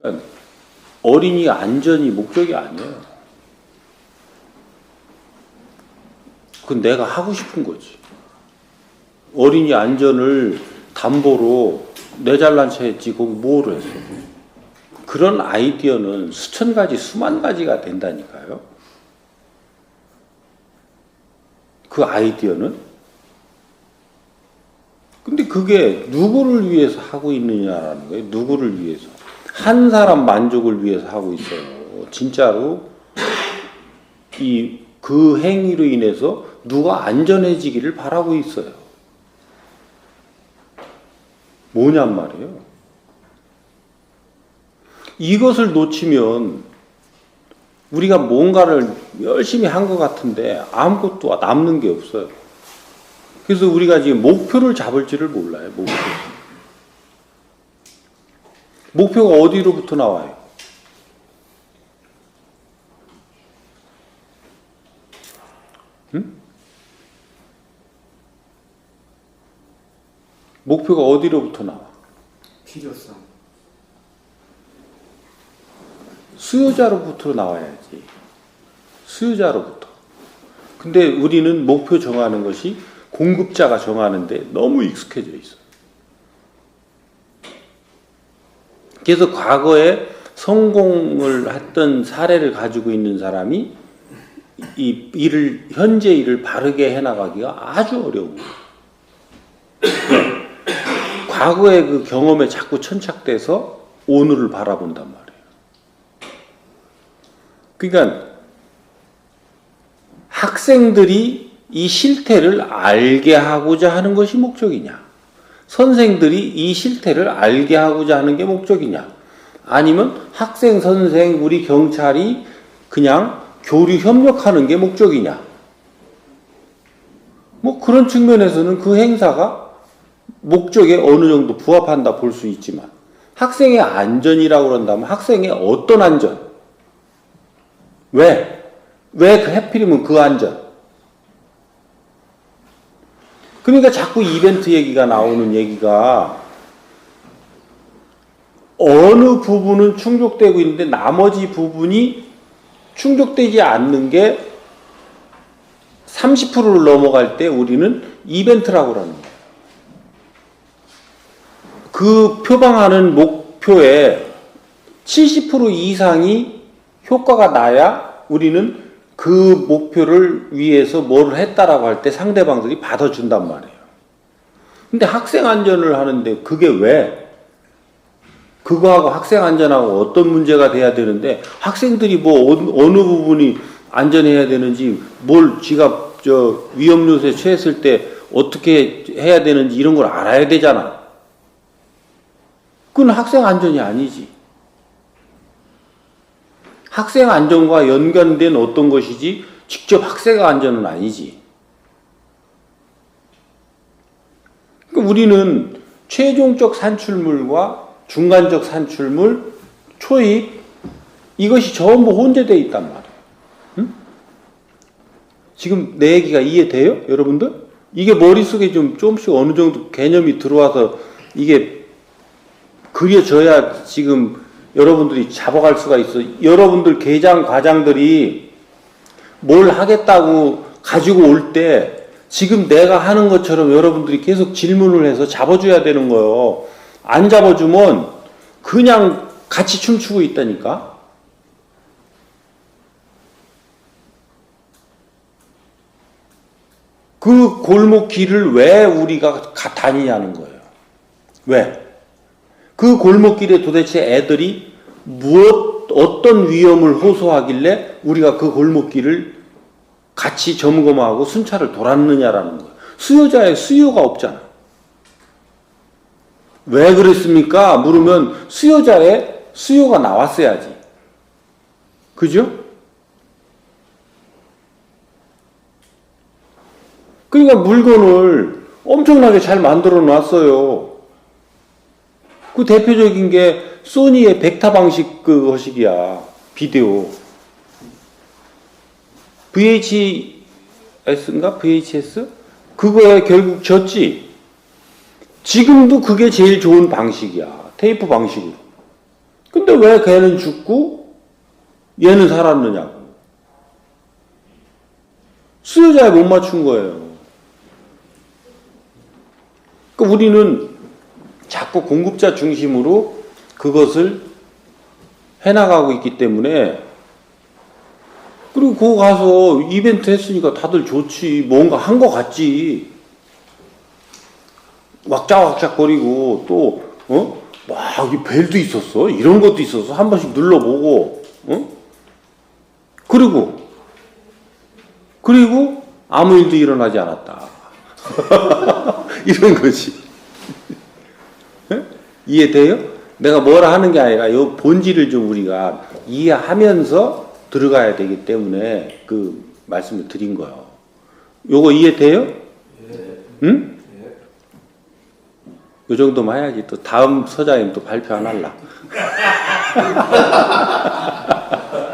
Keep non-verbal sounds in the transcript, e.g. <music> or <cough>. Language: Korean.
그러니까 어린이 안전이 목적이 아니에요. 그건 내가 하고 싶은 거지. 어린이 안전을 담보로 내 잘난 체 했지, 거기 뭐를 했어. 그런 아이디어는 수천 가지, 수만 가지가 된다니까요. 그 아이디어는? 근데 그게 누구를 위해서 하고 있느냐라는 거예요. 누구를 위해서. 한 사람 만족을 위해서 하고 있어요. 진짜로 이 그 행위로 인해서 누가 안전해지기를 바라고 있어요. 뭐냔 말이에요. 이것을 놓치면 우리가 뭔가를 열심히 한 것 같은데 아무것도 남는 게 없어요. 그래서 우리가 지금 목표를 잡을지를 몰라요. 목표. 목표가 어디로부터 나와요? 응? 목표가 어디로부터 나와? 필요성. 수요자로부터 나와야지. 수요자로부터. 근데 우리는 목표 정하는 것이 공급자가 정하는데 너무 익숙해져 있어. 그래서 과거에 성공을 했던 사례를 가지고 있는 사람이 이 일을 현재 일을 바르게 해나가기가 아주 어려워. 과거의 그 경험에 자꾸 천착돼서 오늘을 바라본단 말이에요. 그러니까 학생들이 이 실태를 알게 하고자 하는 것이 목적이냐? 선생들이 이 실태를 알게 하고자 하는 게 목적이냐? 아니면 학생, 선생, 우리 경찰이 그냥 교류 협력하는 게 목적이냐? 뭐 그런 측면에서는 그 행사가 목적에 어느 정도 부합한다 볼 수 있지만 학생의 안전이라고 그런다면 학생의 어떤 안전? 왜? 왜 그 해필이면 그 안전? 그러니까 자꾸 이벤트 얘기가 나오는 얘기가 어느 부분은 충족되고 있는데 나머지 부분이 충족되지 않는 게 30%를 넘어갈 때 우리는 이벤트라고 그러는 거예요. 그 표방하는 목표의 70% 이상이 효과가 나야 우리는 그 목표를 위해서 뭘 했다라고 할 때 상대방들이 받아준단 말이에요. 근데 학생 안전을 하는데 그게 왜? 그거하고 학생 안전하고 어떤 문제가 돼야 되는데 학생들이 뭐 어느, 부분이 안전해야 되는지 뭘 지가 저 위험 요소에 처했을 때 어떻게 해야 되는지 이런 걸 알아야 되잖아. 그건 학생 안전이 아니지. 학생 안전과 연관된 어떤 것이지 직접 학생 안전은 아니지. 그러니까 우리는 최종적 산출물과 중간적 산출물, 초입 이것이 전부 혼재되어 있단 말이에요. 응? 지금 내 얘기가 이해돼요, 여러분들? 이게 머릿속에 좀 조금씩 어느 정도 개념이 들어와서 이게 그려져야 지금 여러분들이 잡아갈 수가 있어. 여러분들 계장 과장들이 뭘 하겠다고 가지고 올 때 지금 내가 하는 것처럼 여러분들이 계속 질문을 해서 잡아줘야 되는 거예요. 안 잡아주면 그냥 같이 춤추고 있다니까. 그 골목 길을 왜 우리가 가- 다니냐는 거예요. 왜? 그 골목길에 도대체 애들이 무엇, 어떤 위험을 호소하길래 우리가 그 골목길을 같이 점검하고 순찰을 돌았느냐라는 거예요. 수요자의 수요가 없잖아. 왜 그랬습니까? 물으면 수요자의 수요가 나왔어야지. 그죠? 그러니까 물건을 엄청나게 잘 만들어 놨어요. 그 대표적인 게 소니의 벡타 방식 그 거식이야. 비디오. VHS인가? VHS? 그거에 결국 졌지. 지금도 그게 제일 좋은 방식이야. 테이프 방식으로. 근데 왜 걔는 죽고 얘는 살았느냐고. 수요자에 못 맞춘 거예요. 그러니까 우리는 자꾸 공급자 중심으로 그것을 해나가고 있기 때문에 그리고 거 가서 이벤트 했으니까 다들 좋지. 뭔가 한 거 같지. 왁짝왁짝거리고 또 어? 막 이 벨도 있었어. 이런 것도 있었어. 한 번씩 눌러보고 어? 그리고 그리고 아무 일도 일어나지 않았다. <laughs> 이런 거지 예? 이해돼요? 내가 뭐라 하는 게 아니라 이 본질을 좀 우리가 이해하면서 들어가야 되기 때문에 그 말씀을 드린 거예요. 요거 이해돼요? 응? 요 정도만 해야지 또 다음 서장님 또 발표 안 할라. <laughs>